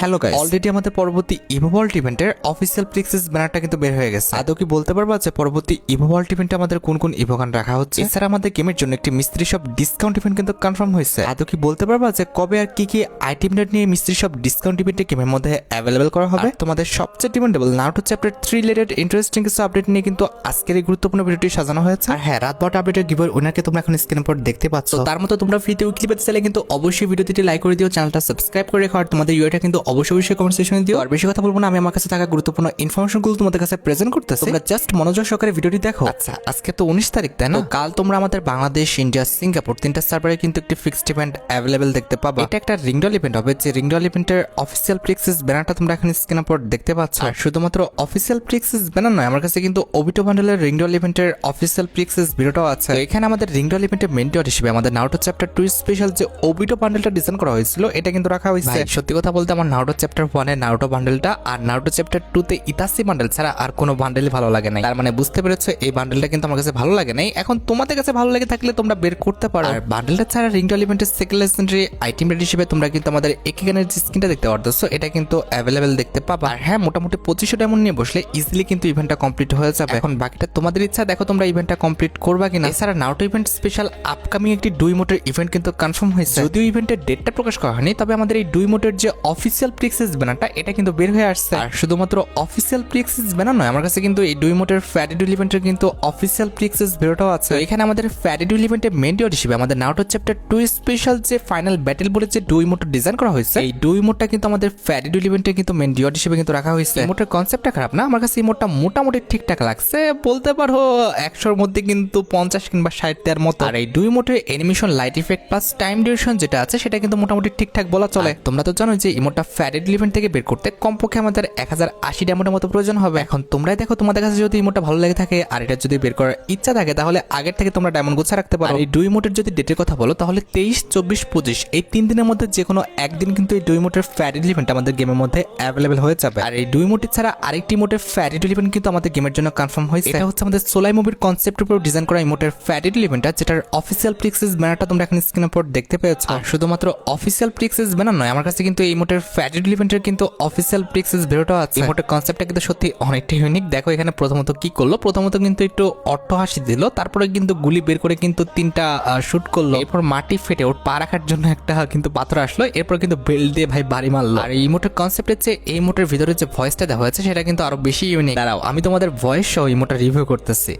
Hello guys already আমাদের পরবর্তী ইভোভল্ট ইভেন্টের অফিসিয়াল প্রিক্সেস ব্যানারটা কিন্তু বের হয়ে গেছে। আদৌ কি বলতে পারবা যে পরবর্তী ইভোভল্ট ইভেন্টে আমাদের কোন কোন ইভোগান রাখা হচ্ছে? এছাড়া আমাদের গেমের জন্য একটি মিস্ত্রি সব ডিসকাউন্ট ইভেন্ট কিন্তু কনফার্ম হয়েছে। আদৌ কি বলতে পারবা যে কবে আর কি কি আইটেম নিয়ে মিস্ত্রি সব ডিসকাউন্ট ইভেন্টে গেমের মধ্যে অ্যাভেলেবেল করা হবে? তোমাদের সবচেয়ে demandable Naruto chapter three related interesting কিছু আপডেট নিয়ে কিন্তু আজকের এই গুরুত্বপূর্ণ ভিডিওটি সাজানো হয়েছে। আর হ্যাঁ রাত বারোটা আপডেটের গিভার ওনারকে তোমরা এখন স্ক্রিনের পর দেখতে পাচ্ছ। তার মতো তোমরা ফ্রিতে উইকলি পেতে চাইলে কিন্তু অবশ্যই ভিডিওটি লাইক করে দিও চ্যানেলটা সাবস্ক্রাইব করে রেখো আর তোমাদের ইউটা কিন্তু অবশ্যই অবশ্যই কমেন্ট সেকশনে দিও। আর বেশি কথা বলব না আমি আমার কাছে থাকা গুরুত্বপূর্ণ ইনফরমেশনগুলো তোমাদের কাছে প্রেজেন্ট করতেছি। তোমরা জাস্ট মনোযোগ সহকারে ভিডিওটি দেখো। আচ্ছা আজকে তো উনিশ তারিখ তাই না? কাল তোমরা আমাদের বাংলাদেশ ইন্ডিয়া সিঙ্গাপুর তিনটা সার্ভারে কিন্তু একটি ফিক্সড ইভেন্ট অ্যাভেলেবেল দেখতে পাবা। এটা একটা রিংডল ইভেন্ট হবে যে রিংডল ইভেন্টের অফিসিয়াল প্রিক্সেস ব্যানারটা তোমরা এখন স্ক্রিনের পর দেখতে পাচ্ছ। আর শুধুমাত্র অফিসিয়াল প্রিক্সেস ব্যানার নয় আমার কাছে কিন্তু ওবিটো বান্ডেলের রিংডল ইভেন্টের অফিসিয়াল প্রিক্সেস ভিডিওটাও আছে। তো এখানে আমাদের রিংডল ইভেন্টের মেন ডট হিসেবে আমাদের নাউটো চ্যাপ্টার টু স্পেশাল যে ওবিটো বান্ডেলটা ডিজাইন করা হয়েছিল এটা কিন্তু রাখা হয়েছে। সত্যি কথা বলতে আমার নাউটো চ্যাপ্টার ওয়ানে নাউটো বান্ডেলটা আর নাউটো চ্যাপ্টার টু তে ইতাসি বান্ডেল ছাড়া আর কোনো বান্ডেলই ভালো লাগে নাই। তার মানে বুঝতে পেরেছ, এই বান্ডেলটা কিন্তু আমার কাছে ভালো লাগে নাই। এখন তোমাদের কাছে ভালো লাগে থাকলে তোমরা বের করতে পারো। আর বান্ডেলটা ছাড়া রিংডল ইভেন্টের সেকেন্ড লেজেন্ডারি আইটেম রেড হিসেবে তোমরা কিন্তু আমাদের একই গানের যে স্ক্রিনটা দেখতে পারতেছো, এটা কিন্তু অ্যাভেলেবেল দেখতে পাবা। আর হ্যাঁ মোটামুটি পঁচিশশো ডায়মন্ড নিয়ে বসলে ইজিলি কিন্তু ইভেন্টটা কমপ্লিট হয়ে যাবে। এখন বাকিটা তোমাদের ইচ্ছা, দেখো তোমরা ইভেন্টটা কমপ্লিট করবা কিনা। এছাড়া নাউটো ইভেন্ট স্পেশাল আপকামিং একটি দুই মোটের ইভেন্ট কিন্তু কনফার্ম হয়েছে। যদিও ইভেন্টের ডেটটা প্রকাশ করা হয়নি, তবে আমাদের এই দুই মোটের যে অফিসিয়াল প্রিক্সেস ব্যানারটা এটা কিন্তু বের হয়ে আসছে। আর শুধুমাত্র অফিসিয়াল প্রিক্সেস ব্যানার নয়, আমার কাছে কিন্তু এই দুই মোটের ফ্যাডিডুল ইভেন্টের কিন্তু অফিসিয়াল প্রিক্সেস বেরোটাও আছে। এখানে আমাদের ফ্যাডিডুল ইভেন্টের মেন ডিওর হিসেবে আমাদের নাউটো চ্যাপ্টার টু স্পেশাল যে ফাইনাল ব্যাটেল বলে যে দুই মোটর ডিজাইন করা হয়েছে, এই দুই মোটটা কিন্তু আমাদের ফ্যাডিডুল ইভেন্টে কিন্তু মেন ডিওর হিসেবে কিন্তু রাখা হয়েছে। মোটের কনসেপ্টটা খারাপ না, আমার কাছে এই মোটটা মোটামুটি ঠিকঠাক লাগছে। বলতে পারো, একশোর মধ্যে কিন্তু পঞ্চাশ কিংবা ষাট দেওয়ার মতো। আর এই দুই মোটের animation light effect plus time duration যেটা আছে, সেটা কিন্তু মোটামুটি ঠিকঠাক বলা চলে। তোমরা তো জানো যে ইমোটটা ফ্যাডিডুল ইভেন্ট থেকে বের করতে কমপক্ষে আমাদের এক হাজার আশি ডায়মন্ডের মতো প্রয়োজন হবে। এখন তোমরাই দেখো তোমাদের কাছে যদি ইমোটটা ভালো লেগে থাকে আর এটা যদি বের করার ইচ্ছা থাকে তাহলে আগের থেকে তোমরা ডায়মন্ড গোছা রাখতে পারো। এই দুই মোটের যদি ডেটের কথা বলো তাহলে তেইশ চব্বিশ পঁচিশ এই তিন দিনের মধ্যে যে কোনো একদিন কিন্তু এই দুই মোটের ফ্যাডিডুল ইভেন্ট আমাদের গেমের মধ্যে অ্যাভেলেবেল হয়ে যাবে। আর এই দুই মোটি ছাড়া আরেকটি মোটের ফ্যাডিডুল ইভেন্ট কিন্তু আমাদের গেমের জন্য কনফার্ম হয়েছে। এটা হচ্ছে আমাদের সোলাই মুভির কনসেপ্টের উপর ডিজাইন করা ইমোটের ফ্যাডিডুল ইভেন্টটা যেটার অফিসিয়াল প্রিক্সেস ব্যানারটা তোমরা এখন স্ক্রিনের উপর দেখতে পেয়েছ। আর শুধুমাত্র অফিসিয়াল প্রিক্সেস ব্যানার নয় আমার কাছে কিন্তু এই ইমোটের ফ্যাডিডুল ইভেন্টের কিন্তু অফিসিয়াল প্রিক্সেস বেরোটাও আছে ইমোটের কনসেপ্টটা কিন্তু সত্যি অনেকটা ইউনিক দেখো এখানে প্রথমত কি করলো প্রথমত কিন্তু একটু অট্ট হাসি দিল তারপরে কিন্তু গুলি বের করে কিন্তু তিনটা শুট করলো এরপর মাটি ফেটে ওর পা রাখার জন্য একটা কিন্তু পাথর আসলো এরপর কিন্তু বেল্ট দিয়ে ভাই বাড়ি মারলো আর এই ইমোটের কনসেপ্টের চেয়ে এই ইমোটের ভিতরে যে ভয়েসটা দেওয়া হয়েছে সেটা কিন্তু আরো বেশি ইউনিক দাঁড়াও আমি তোমাদের ভয়েস সহ ইমোটা রিভিউ করতেছি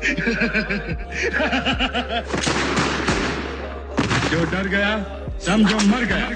जो डर गया समझो मर गया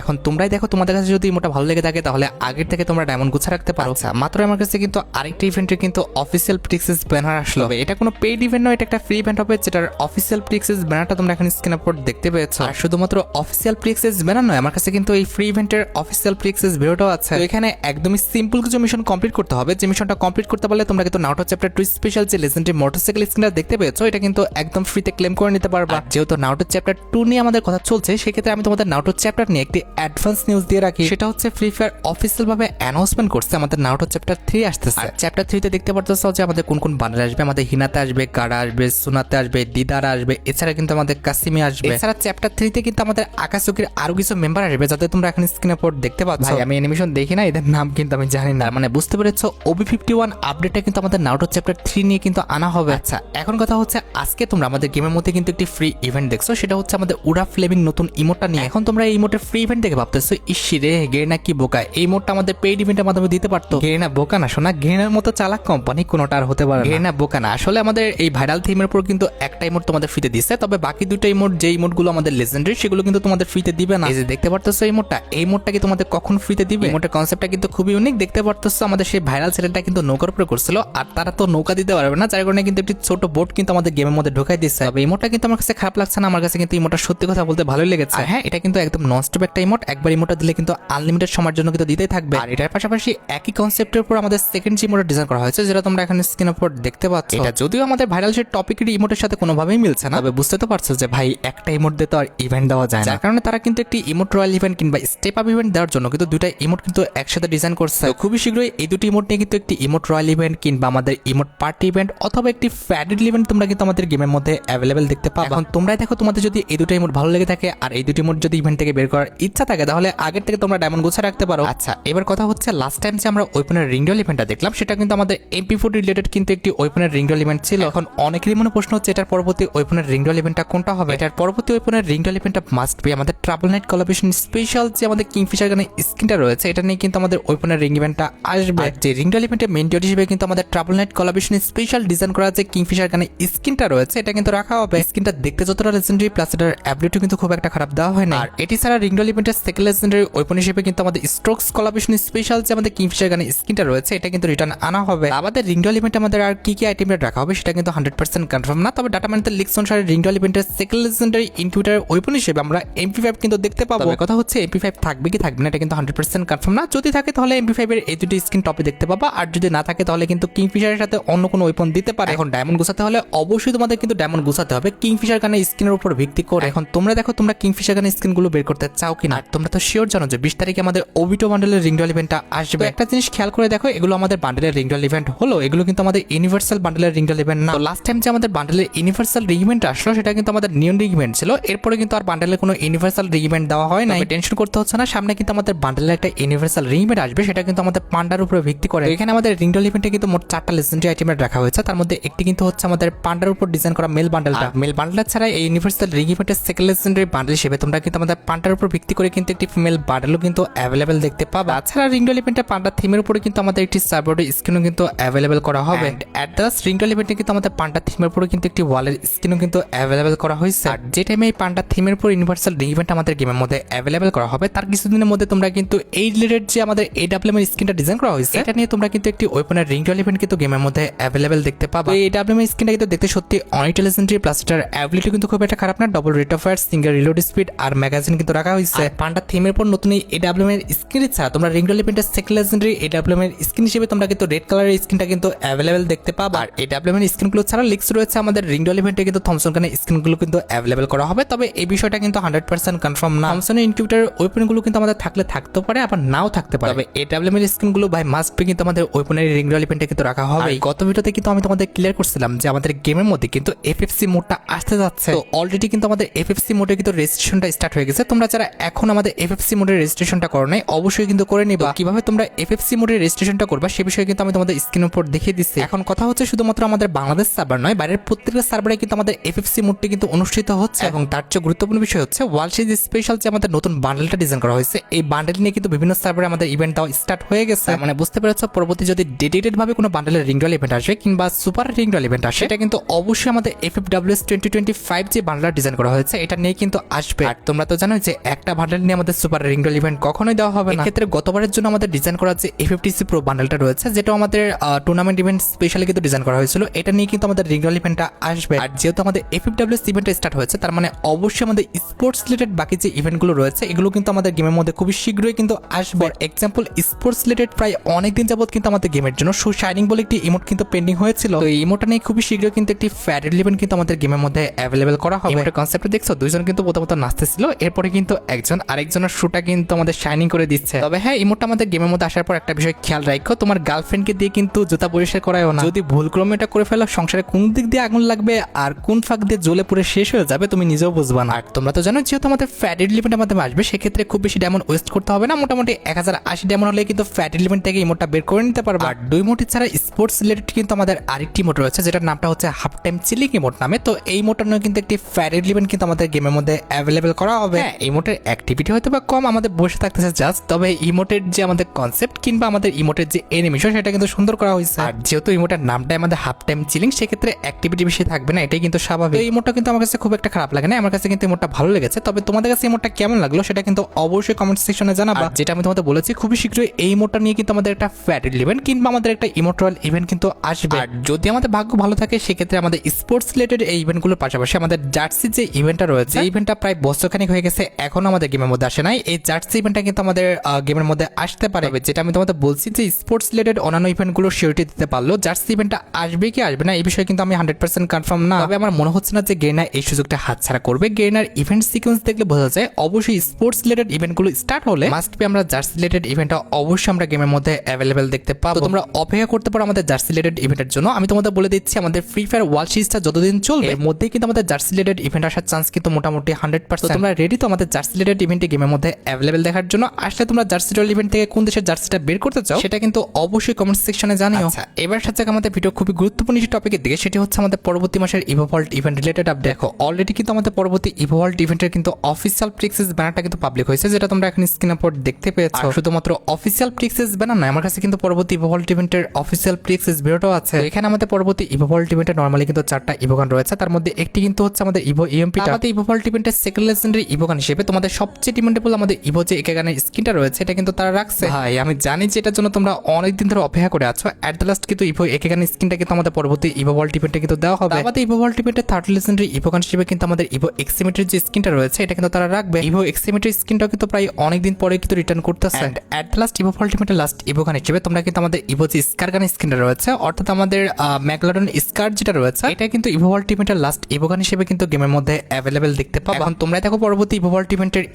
এখন তোমরাই দেখো তোমাদের কাছে যদি মোটা ভালো লেগে থাকে তাহলে আগের থেকে তোমরা ডায়মন্ড গুছা রাখতে পারো। আচ্ছা। মাত্র আমার কাছে কিন্তু আরেকটা ইভেন্টের কিন্তু অফিসিয়াল প্রিক্সেস ব্যানার আসলো। এটা কোনো পেইড ইভেন্ট নয় এটা একটা ফ্রি ইভেন্ট হবে যেটার অফিসিয়াল প্রিক্সেস ব্যানারটা তোমরা এখন স্ক্রিনের উপর দেখতে পেয়েছ। আর শুধুমাত্র অফিসিয়াল প্রিক্সেস ব্যানার নয় আমার কাছে কিন্তু এই ফ্রি ইভেন্টের অফিসিয়াল প্রিক্সেস ভিডিওটাও আছে। তো এখানে একদমই সিম্পল কিছু মিশন কমপ্লিট করতে হবে। যে মিশনটা কমপ্লিট করতে পারলে তোমরা কিন্তু নাউটো চ্যাপ্টার টু স্পেশাল যে লেজেন্ডারি মোটরসাইকেল স্ক্রিনটা দেখতে পেয়েছ এটা কিন্তু একদম ফ্রিতে ক্লেম করে নিতে পারবা। যেহেতু নাউটো চ্যাপ্টার টু নিয়ে আমাদের কথা চলছে সেক্ষেত্রে আমি তোমাদের নাউটো চ্যাপ্টার নিয়ে একটি অ্যাডভান্স নিউজ দিয়ে রাখি সেটা হচ্ছে ফ্রি ফায়ার অফিসিয়াল ভাবে অ্যানাউন্সমেন্ট করছে। আমাদের নাউটো চ্যাপ্টার থ্রি আসতেছে। আর চ্যাপ্টার থ্রিতে দেখতে পারতেছো যে আমাদের কোন কোন বান্ডেল আসবে। আমাদের হিনাতে আসবে গাড়া আসবে সুনাতে আসবে দিদারা আসবে এছাড়া কিন্তু আমাদের কাসিমে আসবে। এছাড়া চ্যাপ্টার থ্রিতে কিন্তু আমাদের আকাশুকির আরও কিছু মেম্বার আসবে যাতে তোমরা এখন স্ক্রিনের পর দেখতে পাচ্ছ। ভাই আমি অ্যানিমেশন দেখি না এদের নাম কিন্তু আমি জানি না। মানে বুঝতে পেরেছ ওবি ফিফটি ওয়ান আপডেটটা কিন্তু আমাদের নাউটো চ্যাপ্টার থ্রি নিয়ে কিন্তু আনা হবে। আচ্ছা এখন কথা হচ্ছে আজকে তোমরা আমাদের গেমের মধ্যে কিন্তু একটি ফ্রি ইভেন্ট দেখছ। সেটা হচ্ছে আমাদের উড়া ফ্লেমিং নতুন ইমোটটা নিয়ে। এখন তোমরা এই ইমোটের ফ্রি ইভেন্ট দেখে ভাবতেছো ইসি রে গেরিনা কি বোকা? এই মোটটা আমাদের পেইড ইভেন্টের মাধ্যমে দিতে পারতো। গেরিনা বোকা না শোনা গেরিনার মতো চালাক কোম্পানি কোনোটা আর হতে পারে গেরিনা বোকা না। আসলে আমাদের এই ভাইরাল থিমের উপর কিন্তু একটা ইমোট তোমাদের ফ্রিতে দিচ্ছে তবে বাকি দুটো ইমোট যে ইমোটগুলো আমাদের লেজেন্ডারি সেগুলো কিন্তু তোমাদের ফ্রিতে দিবে না। এই যে দেখতে পারতেছো এই মোটটা এই মোটটা কি তোমাদের কখন ফ্রিতে দিবে? ইমোটের কনসেপ্টটা কিন্তু খুবই ইউনিক দেখতে পারতেছো আমাদের সেই ভাইরাল চ্যানেলটা কিন্তু নৌকার উপরে করছিল আর তারা তো নৌকা দিতে পারবে না যার কারণে কিন্তু একটি ছোট বোট কিন্তু আমাদের গেমের মধ্যে ঢোকাই দিচ্ছে তবে ইমোটটা কিন্তু আমার কাছে খারাপ লাগছে না আমার কাছে কিন্তু ইমোটটা সত্যি কথা বলতে ভালোই লেগেছে। হ্যাঁ এটা কিন্তু একদম ননস্টপ একটা ইমোট একবার ইমোটটা দিলে কিন্তু আনলিমিটেড সময়ের জন্য কিন্তু দিতেই থাকবে। আর এটার পাশাপাশি একই কনসেপ্টের উপর আমাদের সেকেন্ড ইমোটা ডিজাইন করা হয়েছে যেটা তোমরা এখন স্ক্রিনের উপর দেখতে পাচ্ছ এটা যদিও আমাদের ভাইরাল সেই টপিকের ইমোটের সাথে কোনোভাবেই মিলছে না। তবে বুঝতে তো পারছ যে ভাই একটা ইমোট দিয়ে তো আর ইভেন্ট দেওয়া যায় না। যার কারণে তারা কিন্তু একটি ইমোট রয়্যাল ইভেন্ট কিংবা স্টেপ আপ ইভেন্ট দেওয়ার জন্য কিন্তু দুইটা ইমোট কিন্তু একসাথে ডিজাইন করছে। তো খুবই শীঘ্রই এই দুটি ইমোট নিয়ে কিন্তু একটি ইমোট রয়্যাল ইভেন্ট কিংবা আমাদের ইমোট পার্টি ইভেন্ট অথবা একটি ফ্যাডেড ইভেন্ট তোমরা কিন্তু আমাদের গেমের মধ্যে অ্যাভেলেবেল দেখতে পাবে। এখন তোমরাই দেখো তোমাদের যদি এই দুটো ইমোট ভালো লেগে থাকে আর এই দুটি ইমোট যদি ইভেন্ট থেকে বের করার ইচ্ছা থাকে, তাহলে আগের থেকে তোমরা ডায়মন্ড গোছা রাখতে পারো। আচ্ছা এবার কথা হচ্ছে লাস্ট টাইম যে আমরা ওয়েপনের রিংডল ইভেন্টটা দেখলাম, সেটা কিন্তু আমাদের এমপি ফোর রিলেটেড কিন্তু একটি ওয়েপনের রিংডল ইভেন্ট ছিল। এখন অনেকেরই মনে প্রশ্ন হচ্ছে, এটার পরবর্তী ওয়েপনের রিংডল ইভেন্টটা কোনটা হবে? এটার পরবর্তী ওয়েপনের রিংডল ইভেন্টটা মাস্ট বি আমাদের ট্রাভেল নাইট কলাবেশন স্পেশাল যে আমাদের কিংফিশার গানের স্কিনটা রয়েছে, এটা নিয়ে কিন্তু আমাদের ওয়েপনের রিং ইভেন্টটা আসবে। যে রিংডল ইভেন্টের মেন ডিউটি হিসেবে কিন্তু আমাদের travel knight collaboration special design করা যে কিংফিশার গানের স্কিনটা রয়েছে, এটা কিন্তু রাখা হবে। স্কিনটা দেখতে যতটা লেজেন্ডারি প্লাস এটার অ্যাবিলিটি কিন্তু খুব একটা খারাপ দেওয়া হয় না আর এটি ছাড়া রিংডল ইভেন্টের সেকেন্ড লেজেন্ডারি ওয়েপন হিসেবে কিন্তু আমাদের স্ট্রোকস কলাবেশন স্পেশাল যে আমাদের কিংফিশার গানের স্কিনটা রয়েছে এটা কিন্তু রিটার্ন আনা হবে। আমাদের রিংডল ইভেন্টে আমাদের আর কি কি আইটেমটা রাখা হবে সেটা কিন্তু হান্ড্রেড পার্সেন্ট কনফার্ম না। তবে ডাটা মানিতে লিক্স অনুসারে রিংডল ইভেন্টের সেকেন্ড লেজেন্ডারি ইনকিউটার ওয়েপন হিসেবে আমরা এমপি ফাইভ কিন্তু দেখতে পাবো। কথা হচ্ছে এমপি ফাইভ থাকবে কি থাকবে না এটা কিন্তু হান্ড্রেড পার্সেন্ট কনফার্ম না। যদি থাকে তাহলে এমপি ফাইভ এর এই দুটি স্কিন টপে দেখতে পাবা। আর যদি না থাকে তাহলে কিন্তু কিংফিশারের সাথে অন্য কোনো ওয়েপন দিতে পারে। এখন ডায়মন্ড গুছাতে হলে অবশ্যই তোমাদের কিন্তু ডায়মন্ড গুছাতে হবে। কিংফিশার গানের স্কিনের উপর ভিত্তি করে। এখন তোমরা দেখো তোমরা কিংফিশার গানের স্কিনগুলো বের করতে চাও কিনা? তোমরা তো শিওর জানো যে বিশ তারিখে আমাদের ওবিটো বান্ডেলের রিংডল ইভেন্টটা আসবে। একটা জিনিস খেয়াল করে দেখো এগুলো আমাদের বান্ডেলের রিংডল ইভেন্ট হলো এগুলো কিন্তু আমাদের ইউনিভার্সাল বান্ডেলের রিংডল ইভেন্ট না। লাস্ট টাইম যে আমাদের বান্ডেলের ইউনিভার্সাল রিং ইভেন্ট আসলো সেটা কিন্তু আমাদের নিয়ন রিং ইভেন্ট ছিল। এরপরে কিন্তু আর বান্ডেলের কোনো ইউনিভার্সাল রিং ইভেন্ট দেওয়া হয় না টেনশন করতে হচ্ছে না সামনে কিন্তু আমাদের বান্ডেলের একটা ইউনিভার্সাল রিং ইভেন্ট আসবে সেটা কিন্তু আমাদের পান্ডার উপরে ভিত্তি করে। এখানে আমাদের রিংডল ইভেন্টে কিন্তু মোট চারটা লেজেন্ডারি আইটেম রাখা হয়েছে। তার মধ্যে একটি কিন্তু হচ্ছে আমাদের পান্ডার উপর ডিজাইন করা মেল বান্ডেলটা মেল বান্ডেল ছাড়া এই ইউনিভার্সাল রিং ইভেন্টের সেকেন্ড লেজেন্ডারি বান্ডেল হিসেবে তোমরা কিন্তু আমাদের পান্ডার উপর ভিত্তি করে কিন্তু একটি ফিমেল বান্ডেলও কিন্তু অ্যাভেলেবেল দেখতে পাবে। তাছাড়া রিংডল ইভেন্টে পান্ডার থিমের উপরে কিন্তু আমাদের একটি সার্ভার স্ক্রিনও কিন্তু অ্যাভেলেবেল করা হবে। অ্যাট দ্য রিংডল ইভেন্টে কিন্তু আমাদের পান্ডার থিমের উপরে কিন্তু একটি ওয়ালের স্ক্রিনও কিন্তু অ্যাভেলেবেল করা হয়েছে। আর যে টাইমে এই পান্ডার থিমের উপর ইউনিভার্সাল রিং ইভেন্ট আমাদের গেমের মধ্যে অ্যাভেলেবেল করা হবে তার কিছুদিনের মধ্যে তোমরা কিন্তু এই রিলেটেড যে আমাদের এই ডাব্লিউএম স্ক্রিনটা ডিজাইন করা হয়েছে এটা নিয়ে তোমরা কিন্তু একটি ওয়েপনের রিংডল ইভেন্ট কিন্তু গেমের মধ্যে অ্যাভেলেবেল দেখতে পাবে। এই ডাব্লিউএম স্ক্রিনটা কিন্তু দেখতে সত্যি অনেক লেজেন্ডারি প্লাস এটার অ্যাবিলিটি কিন্তু খুব একটা খারাপ না। Double rate of fire single reload speed R magazine কিন্তু রাখা হয়েছে। পান্ডার থিমের পর নতুন এই এডাব্লিউএম এর স্ক্রিন ছাড়া তোমরা রিংডল ইভেন্টের second legendary A W M এর স্ক্রিন হিসেবে তোমরা কিন্তু রেড কালারের স্ক্রিনটা কিন্তু অ্যাভেলেবেল দেখতে পাবা। আর এডাব্লিউএম এর স্ক্রিনগুলো ছাড়া লিক্স রয়েছে আমাদের রিংডল ইভেন্টে কিন্তু থমসন কানের স্ক্রিনগুলো কিন্তু অ্যাভেলেবেল করা হবে। তবে এই বিষয়টা কিন্তু হান্ড্রেড পার্সেন্ট কনফার্ম না। থমসনের ইনকিউটার ওয়েপনগুলো কিন্তু আমাদের থাকলে থাকতে পারে আবার নাও থাকতে পারে। তবে এডাব্লিউএম এর স্ক্রিনগুলো ভাই মাস্ট বি কিন্তু আমাদের ওয়েপনের রিংডল ইভেন্টে কিন্তু রাখা হবে। গত ভিডিওতে কিন্তু আমি তোমাদের ক্লিয়ার করছিলাম যে আমাদের গেমের মধ্যে কিন্তু এফএফসি মোডটা আসতে যাচ্ছে। তো অলরেডি কিন্তু আমাদের এফএফসি মোডে কিন্তু রেজিস্ট্রেশনটা স্টার্ট হয়ে গেছে। তোমরা যারা এখন আমাদের এফএফসি মোডের রেজিস্ট্রেশনটা করো নাই অবশ্যই কিন্তু করে নিবা। কীভাবে তোমরা এফএফসি মোডের রেজিস্ট্রেশনটা করবা সে বিষয়ে কিন্তু আমি তোমাদের স্ক্রিনের উপর দেখিয়ে দিচ্ছি। এখন কথা হচ্ছে শুধুমাত্র আমাদের বাংলাদেশ সার্ভার নয় বাইরের প্রত্যেকটা সার্ভারে কিন্তু আমাদের এফএফসি মোডটি কিন্তু অনুষ্ঠিত হচ্ছে। এবং তার চেয়ে গুরুত্বপূর্ণ বিষয় হচ্ছে ওয়ার্ল্ড সিরিজ স্পেশাল যে আমাদের নতুন বান্ডেলটা ডিজাইন করা হয়েছে এই বান্ডেল নিয়ে কিন্তু বিভিন্ন সার্ভারে আমাদের ইভেন্ট দেওয়া স্টার্ট হয়ে গেছে। মানে বুঝতে পেরেছ পরবর্তী যদি ডেডিকেটেড ভাবে কোনো বান্ডেলের রিংডল ইভেন্ট আসবে কিংবা সুপার রিং রিংডল ইভেন্ট আসে এটা কিন্তু অবশ্যই আমাদের F F WS twenty twenty five যে বান্ডেলটা ডিজাইন করা হয়েছে এটা নিয়ে কিন্তু আসবে। আর তোমরা তো জানো যে একটা বান্ডেল নিয়ে আমাদের সুপার রিংডল ইভেন্ট কখনোই দেওয়া হবে না। ক্ষেত্রে গতবারের জন্য আমাদের ডিজাইন করা যে এফ এফটিসি প্রো বান্ডেলটা রয়েছে যেটা আমাদের টুর্নামেন্ট ইভেন্ট স্পেশালি কিন্তু ডিজাইন করা হয়েছিল এটা নিয়ে কিন্তু আমাদের রিংডল ইভেন্টটা আসবে। আর যেহেতু আমাদের F F WS event start হয়েছে তার মানে অবশ্যই আমাদের স্পোর্টস রিলেটেড বাকি যে ইভেন্টগুলো রয়েছে এগুলো কিন্তু আমাদের গেমের মধ্যে খুবই শীঘ্রই কিন্তু আসবে। এক্সাম্পল স্পোর্টস রিলেটেড প্রায় অনেকদিন যাবত কিন্তু আমাদের গেমের জন্য সু শাইনিং বলে একটি ইমোট কিন্তু পেন্ডিং হয়েছিল। তো এই ইমোটটা নিয়ে খুবই শীঘ্রই কিন্তু একটি ফ্যাটেড ইভেন্ট কিন্তু আমাদের গেমের মধ্যে অ্যাভেলেবেল করা হবে। এটা কনসেপ্টে দেখছ দুইজন কিন্তু প্রথমত নাচতেছিল এরপরে কিন্তু একজন আরেকজনের শুটা কিন্তু আমাদের শাইনিং করে দিচ্ছে। তবে হ্যাঁ ইমোটটা আমাদের গেমের মধ্যে আসার পর একটা বিষয় খেয়াল রাখো, তোমার গার্লফ্রেন্ডকে দিয়ে কিন্তু জুতা পরিষ্কার করায়ও না। যদি ভুল ক্রমে এটা করে ফেলো, সংসারে কোন দিক দিয়ে আগুন লাগবে আর কোন ফাঁক দিয়ে জ্বলে পুরো শেষ হয়ে যাবে, তুমি নিজেও বুঝবা না। আর তোমরা তো জানো, যেহেতু আমাদের ফ্যাটেড লিমিটের মাধ্যমে আসবে, সেক্ষেত্রে খুব বেশি ডায়মন্ড ওয়েস্ট করতে হবে না। মোটামুটি এক হাজার আশি ডায়মন্ড হলে কিন্তু ফ্যাটেড লিমিট থেকে ইমোটটা বের করে নিতে পারবে। আর দুই মোটি ছাড়া স্পোর্টস রিলেটেড কিন্তু আমাদের আরেকটি ইমোট রয়েছে, যেটার নামটা হচ্ছে হাফ টাইম চিলিং ইমোট নামে। তো এই মোটটা নিয়ে কিন্তু একটি ফ্যাটেড লিমিট কিন্তু আমাদের গেমের মধ্যে অ্যাভেলেবেল করা হবে। হ্যাঁ ইমোটের অ্যাক্টিভিটি হয়তো বা কম আমাদের বসে থাকতেছে জাস্ট তবে ইমোটের যে আমাদের কনসেপ্ট কিংবা আমাদের ইমোটের যে এনিমেশন সেটা কিন্তু সুন্দর করা হয়েছে। আর যেহেতু ইমোটের নামটাই আমাদের হাফ টাইম চিলিং সেক্ষেত্রে অ্যাক্টিভিটি বেশি থাকবে না এটাই কিন্তু স্বাভাবিক। এই ইমোটটা কিন্তু আমার কাছে খুব একটা খারাপ লাগে না আমার কাছে কিন্তু ইমোটটা ভালো লেগেছে। তবে তোমাদের কাছে ইমোটটা কেমন লাগল সেটা কিন্তু অবশ্যই কমেন্ট সেকশনে জানাবা। যেটা আমি তোমাদের বলেছি খুবই শীঘ্রই এই ইমোটটা নিয়ে কিন্তু আমাদের একটা ফ্যাটেড ইভেন্ট কিংবা আমাদের একটা ইমোট্রাল ইভেন্ট কিন্তু আসবে। আর যদি আমাদের ভাগ্য ভালো থাকে সেক্ষেত্রে আমাদের স্পোর্টস রিলেটেড এই ইভেন্টগুলোর পাশাপাশি আমাদের জার্সি যে ইভেন্টটা রয়েছে এই ইভেন্টটা প্রায় বছরখানিক হয়ে গেছে এখনও আমাদের গেমের মধ্যে আসে নাই। এই জার্সি ইভেন্টটা কিন্তু আমাদের গেমের মধ্যে আসতে পারে। যেটা আমি তোমাদের বলছি যে স্পোর্টস রিলেটেড অন্যান্য ইভেন্টগুলো সিওরিটি দিতে পারল। জার্সি ইভেন্টটা আসবে কি আসবে না এই বিষয়ে কিন্তু আমি হান্ড্রেড পার্সেন্ট কনফার্ম না। তবে আমার মনে হচ্ছে না যে গেনার এই সুযোগটা হাতছাড়া করবে। গেনার ইভেন্ট সিকোয়েন্স দেখলে বোঝা যায় অবশ্যই স্পোর্টস রিলেটেড ইভেন্টগুলো স্টার্ট হলে মাস্ট বি আমরা জার্সি রিলেটেড ইভেন্টটা অবশ্যই আমরা গেমের মধ্যে অ্যাভেলেবেল দেখতে পাবো। তোমরা অপেক্ষা করতে পারো আমাদের জার্সি রিলেটেড ইভেন্টের জন্য। আমি তোমাদের বলে দিচ্ছি আমাদের ফ্রি ফায়ার ওয়ার্ল্ড সিরিজটা যতদিন চলবে এর মধ্যেই কিন্তু আমাদের জার্সি রিলেটেড ইভেন্ট আসার চান্স কিন্তু মোটামুটি হান্ড্রেড পার্সেন্ট তোমরা রেডি তো আমাদের জার্সি রিলেটেড রিলেটেড ইভেন্টে গেমের মধ্যে অ্যাভেলেবেল দেখার জন্য আসলে তোমরা জার্সি রোল ইভেন্ট থেকে কোন দেশের জার্সিটা বের করতে চাও সেটা কিন্তু অবশ্যই কমেন্ট সেকশনে জানিও। আচ্ছা। এবার সাথে আমাদের ভিডিও খুবই গুরুত্বপূর্ণ একটি টপিকের দিকে সেটি হচ্ছে আমাদের পরবর্তী মাসের evo vault event related update দেখো অলরেডি কিন্তু আমাদের পরবর্তী ইভোভল্ট ইভেন্টের কিন্তু অফিসিয়াল প্রিক্সেস ব্যানারটা কিন্তু পাবলিক হয়েছে যেটা তোমরা এখন স্ক্রিন আপর দেখতে পেয়েছ। শুধুমাত্র অফিসিয়াল প্রিক্সেস ব্যানার নয় আমার কাছে কিন্তু পরবর্তী ইভোভল্ট ইভেন্টের অফিসিয়াল প্রিক্সেস ভিডিওটাও আছে। এখানে আমাদের পরবর্তী ইভোভল্ট ইভেন্টে নর্মালি কিন্তু চারটা ইভোগান রয়েছে তার মধ্যে একটি কিন্তু হচ্ছে আমাদের ইভো ইএমপি আমাদের ইভোভল্ট ইভেন্টের সেকেন্ড লেজেন্ডারি ইভোগান হিসেবে তোমাদের সবচেয়ে ডিমান্ডেবল আমাদের ইভো যে একাগানের স্কিনটা রয়েছে এটা কিন্তু তারা রাখছে। ভাই আমি জানি যে এটার জন্য তোমরা অনেকদিন ধরে অপেক্ষা করে আছো। অ্যাট দ্য লাস্ট কিন্তু ইভো একে একাগানের স্কিনটা কিন্তু আমাদের পরবর্তী ইভো ওয়ার্ল্ড ইভেন্টে কিন্তু দেওয়া হবে। আমাদের ইভো ওয়ার্ল্ড ইভেন্টের থার্ড লেজেন্ডারি ইভোগান হিসেবে কিন্তু আমাদের ইভো এক্সিমিটার যে স্কিনটা রয়েছে এটা কিন্তু তারা রাখবে। ইভো এক্সিমিটার স্কিনটাও কিন্তু প্রায় অনেকদিন পরে কিন্তু রিটার্ন করতেছে। অ্যাট দ্য লাস্ট ইভো ইভেন্টের লাস্ট ইভোগান হিসেবে তোমরা কিন্তু আমাদের ইভো যে স্কার গান স্কিনটা রয়েছে অর্থাৎ আমাদের ম্যাকলারন স্কার যেটা রয়েছে এটা কিন্তু ইভো ইভেন্টের লাস্ট ইভোগান হিসেবে কিন্তু গেমের মধ্যে অ্যাভেলেবেল দেখতে পাবো। এখন তোমরা দেখো পরবর্তী ইভো ওয়ার্ল্ড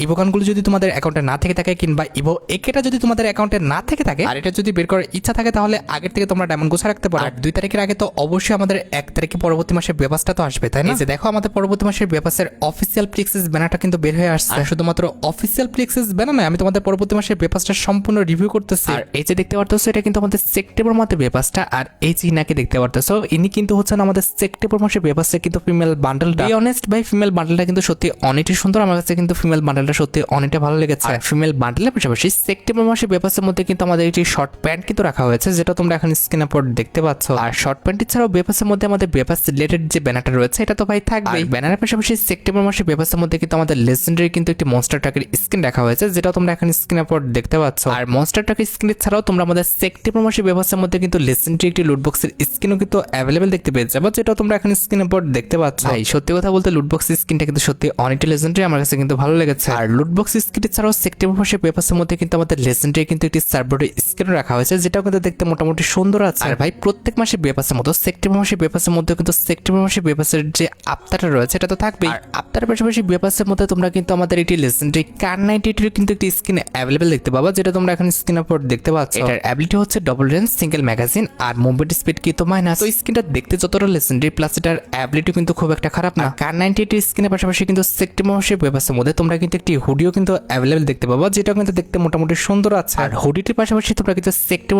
ইভেন্টের ইভোগানগুলো যদি তোমাদের অ্যাকাউন্টে না থেকে থাকে কিংবা ইভো একেটা যদি তোমাদের অ্যাকাউন্টে না থেকে থাকে আর এটা যদি বের করার ইচ্ছা থাকে তাহলে আগের থেকে তোমরা ডায়মন্ড গোছা রাখতে পারো। আর দুই তারিখের আগে তো অবশ্যই আমাদের এক তারিখে পরবর্তী মাসের ব্যবস্থা তো আসবে তাই না? যে দেখো আমাদের পরবর্তী মাসের ব্যবসার অফিসিয়াল প্রিক্সেস ব্যানারটা কিন্তু বের হয়ে আসছে। আর শুধুমাত্র অফিসিয়াল প্রিক্সেস ব্যানার নয় আমি তোমাদের পরবর্তী মাসের ব্যবসাটা সম্পূর্ণ রিভিউ করতেছি। আর এই যে দেখতে পারতেছো এটা কিন্তু আমাদের সেপ্টেম্বর মাসের ব্যবসাটা আর এই যে ইনাকে দেখতে পারতেছো ইনি কিন্তু হচ্ছেন আমাদের সেপ্টেম্বর মাসের ব্যবসা কিন্তু ফিমেল বান্ডেলটা অনেস্ট ভাই ফিমেল বান্ডেলটা কিন্তু সত্যি অনেকটাই সুন্দর আমার কাছে কিন্তু ফিমেল বান্ডেলটা সত্যি অনেকটা ভালো লেগেছে। ফিমেল বান্ডেলের পাশাপাশি সেপ্টেম্বর মাসের বেপাসের মধ্যে কিন্তু আমাদের একটি শর্ট প্যান্ট কিন্তু রাখা হয়েছে যেটা তোমরা এখন স্ক্রিনের পর দেখতে পাচ্ছ। আর শর্ট প্যান্ট ছাড়াও বেপাসের মধ্যে আমাদের বেপাস রিলেটেড যে ব্যানারটা রয়েছে এটা তো ভাই থাকবে ব্যানারের পাশাপাশি সেপ্টেম্বর মাসে বেপাসের মধ্যে কিন্তু আমাদের লেজেন্ডারি কিন্তু একটি মনস্টার ট্রাকের স্ক্রিন রাখা হয়েছে যেটা তোমরা এখন স্ক্রিনের পর দেখতে পাচ্ছ। আর মনস্টার ট্রাকের স্ক্রিন ছাড়াও তোমরা আমাদের সেপ্টেম্বর মাসে বেপাসের মধ্যে কিন্তু লেজেন্ডারি একটি লুটবক্সের স্ক্রিনও কিন্তু অ্যাভেলেবেল দেখতে পেয়ে যাব যেটা তোমরা এখন স্ক্রিনের পর দেখতে পাচ্ছ। ভাই সত্যি কথা বলতে লুটবক্স স্ক্রিনটা কিন্তু সত্যি অনেকটা লেজেন্ডারি আমার কাছে কিন্তু ভালো লেগেছে। আর লুটবক্স স্ক্রিন ছাড়াও সেপ্টেম্বর মাসে পেপাসের মধ্যে কিন্তু আমাদের লেজেন্ডারি কিন্তু একটি সার্ভারের স্ক্রিন রাখা হয়েছে যেটাও কিন্তু দেখতে মোটামুটি সুন্দর আছে। আর ভাই প্রত্যেক মাসে বেপাসের মতো সেপ্টেম্বর মাসে বেপাসের মধ্যে কিন্তু সেপ্টেম্বর মাসে বেপাসের যে আপ্তারটা রয়েছে এটা তো থাকবে আর আপ্তারের পাশাপাশি বেপাসের মধ্যে তোমরা কিন্তু আমাদের এটি লেজেন্ডারি কার নাইনটি কিন্তু একটি স্ক্রিন অ্যাভেলেবেল দেখতে পাবা যেটা তোমরা এখন স্ক্রিনের উপর দেখতে পাচ্ছ। এটার অ্যাবিলিটি হচ্ছে ডবল রেঞ্জ সিঙ্গেল ম্যাগাজিন আর মুভমেন্ট স্পিড কিন্তু মাইনাস তো স্ক্রিনটা দেখতে যতটা লেজেন্ডারি প্লাস এটার অ্যাবিলিটি কিন্তু খুব একটা খারাপ না। কার নাইনটি স্ক্রিনের পাশাপাশি কিন্তু সেপ্টেম্বর মাসের বেপাসের মধ্যে তোমরা কিন্তু একটি হুডিও কিন্তু অ্যাভেলেবেল দেখতে পাবো যেটা কিন্তু দেখতে মোটামুটি সুন্দর আছে। আর হুডিটির পাশাপাশি তোমরা কিন্তু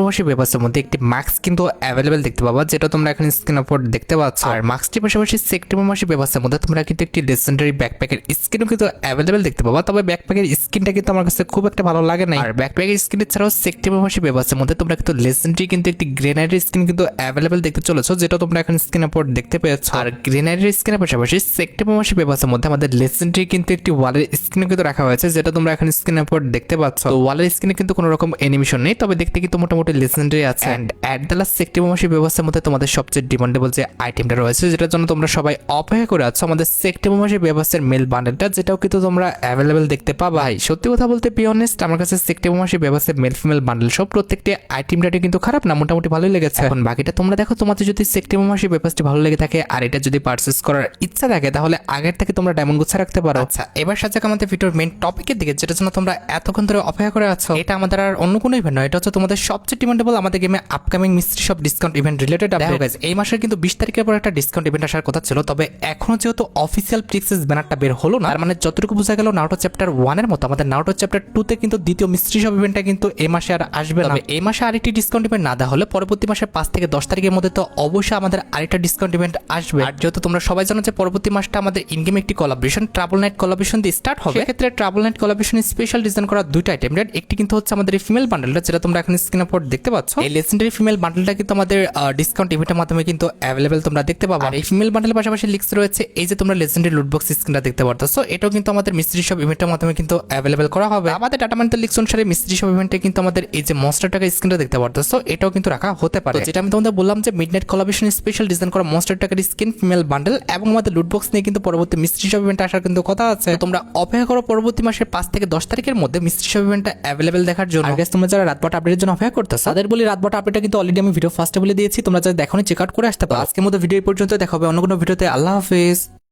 মাসের বেপাসের মধ্যে একটি মাস্ক কিন্তু অ্যাভেলেবেল দেখতে পাবা, যেটা তোমরা এখন স্ক্রিনের উপর দেখতে পাচ্ছ। আর মাস্কটির পাশাপাশি মাসের বেপাসের মধ্যে তোমরা কিন্তু একটি লেজেন্ডারি ব্যাকপ্যাকের স্কিনও কিন্তু অ্যাভেলেবেল দেখতে পাবা, তবে ব্যাকপ্যাকের স্কিনটা কিন্তু আমার কাছে খুব একটা ভালো লাগে না আর ব্যাকপ্যাকের স্কিন ছাড়াও মাসের বেপাসের মধ্যে তোমরা কিন্তু লেজেন্ডারি কিন্তু একটি গ্রেনাইডের স্কিন কিন্তু অ্যাভেলেবেল দেখতে চলেছো, যেটা তোমরা এখন স্ক্রিনের উপর দেখতে পেয়েছ। আর গ্রেনাইডের স্কিনের পাশাপাশি মাসের বেপাসের মধ্যে আমাদের লেজেন্ডারি কিন্তু একটি ওয়ালের স্ক্রিনে কিন্তু রাখা হয়েছে যেটা তোমরা এখন স্ক্রিনের উপর দেখতে পাচ্ছ। তো ওয়ালের স্ক্রিনে কিন্তু কোনো রকম অ্যানিমেশন নেই তবে দেখতে কিন্তু মোটামুটি লেজেন্ডারি আছে। And at the last September মাসের ব্যবস্থার মধ্যে তোমাদের সবচেয়ে ডিমান্ডেবল যে আইটেমটা রয়েছে যেটার জন্য তোমরা সবাই অপেক্ষা করে আছো আমাদের সেপ্টেম্বর মাসের ব্যবস্থার মেল বান্ডেলটা যেটাও কিন্তু তোমরা অ্যাভেলেবেল দেখতে পাবা। ভাই সত্যি কথা বলতে বি অনেস্ট আমার কাছে সেপ্টেম্বর মাসের ব্যবস্থার মেল ফিমেল বান্ডেল সব প্রত্যেকটি আইটেমটা কিন্তু খারাপ না মোটামুটি ভালোই লেগেছে। এখন বাকিটা তোমরা দেখো তোমাদের যদি সেপ্টেম্বর মাসের ব্যবস্থাটি ভালো লেগে থাকে আর এটা যদি পারচেস করার ইচ্ছা থাকে তাহলে আগের থেকে তোমরা ডায়মন্ড গুছা রাখতে পারো। আচ্ছা এবার সাথে আমাদের ভিডিওর মেন টপিকের দিকে যেটা জন্য তোমরা এতক্ষণ ধরে অপেক্ষা করে আছো এটা আমাদের আর অন্য কোনো ইভেন্ট নয় এটা হচ্ছে তোমাদের সবচেয়ে ডিমান্ডেবল আমাদের গেমে আপকামিং মিস্ট্রি সব ডিসকাউন্ট ইভেন্ট রিলেটেড আপডেট এই মাসের কিন্তু বিশ তারিখের পর একটা ডিসকাউন্ট ইভেন্ট আসার কথা ছিল তবে এখনও যেহেতু অফিসিয়াল প্রিক্সেস ব্যানারটা বের হলো না তার মানে যতটুকু বোঝা গেল নাউটো চ্যাপ্টার ওয়ানের মতো আমাদের নাউটো চ্যাপ্টার টুতে কিন্তু দ্বিতীয় মিস্ট্রি সব ইভেন্টটা কিন্তু এই মাসে আর আসবে না। এই মাসে আরেকটি ডিসকাউন্ট ইভেন্ট না দেওয়া হলে পরবর্তী মাসে পাঁচ থেকে দশ তারিখের মধ্যে তো অবশ্যই আমাদের আরেকটা ডিসকাউন্ট ইভেন্ট আসবে। আর যেহেতু তোমরা সবাই জানো যে পরবর্তী মাসটা আমাদের ইনগেম একটি কলাবরেশন ট্রাভেল নাইট কলাবরেশন দিয়ে স্টার্ট হবে সেক্ষেত্রে travel knight collaboration special design করা দুইটা আইটেম রেট একটি কিন্তু হচ্ছে আমাদের এই ফিমেল বান্ডেলটা যেটা তোমরা এখন স্ক্রিনের উপর দেখতে পাচ্ছ। এই লেজেন্ডারি ফিমেল বান্ডেলটা কিন্তু আমাদের ডিসকাউন্ট ইভেন্টের মাধ্যমে কিন্তু অ্যাভেলেবেল তোমরা দেখতে পাবা। এই ফিমেল বান্ডেলের পাশাপাশি লিক্স রয়েছে এই যে তোমরা লেজেন্ডারি লুটবক্স স্ক্রিনটা দেখতে পারতেছো এটাও কিন্তু আমাদের মিস্ত্রি সব ইভেন্টের মাধ্যমে কিন্তু অ্যাভেলেবেল করা হবে। আমাদের ডাটা মানিতে লিক্স অনুসারে মিস্ত্রি সব ইভেন্টে কিন্তু আমাদের এই যে মনস্টার টাকা স্ক্রিনটা দেখতে পারতেছো এটাও কিন্তু রাখা হতে পারে। যেটা আমি তোমাদের বললাম যে মিডনাইট কলাবেশন স্পেশাল ডিজাইন করা মনস্টার টাকার স্কিন ফিমেল বান্ডেল এবং আমাদের লুটবক্স নিয়ে কিন্তু পরবর্তী মিস্ত্রি সব ইভেন্ট আসার কিন্তু কথা আছে। তোমরা অপেক্ষা করো পরবর্তী মাসের পাঁচ থেকে দশ তারিখের মধ্যে মিস্ত্রি সব ইভেন্টটা অ্যাভেলেবেল দেখার জন্য। আগে তোমরা যারা রাতবাট আপডেটের জন্য অপেক্ষা করতেছো, তাদের বলি রাতবাট আপডেটটা কিন্তু অলরেডি আমি ভিডিও ফার্স্টে বলে দিয়েছি, তোমরা যারা দেখো চেক আউট করে আসতে পারো। আজকের মধ্যে ভিডিও পর্যন্ত দেখাবে অন্য কোনো ভিডিওতে আল্লাহ হাফেজ।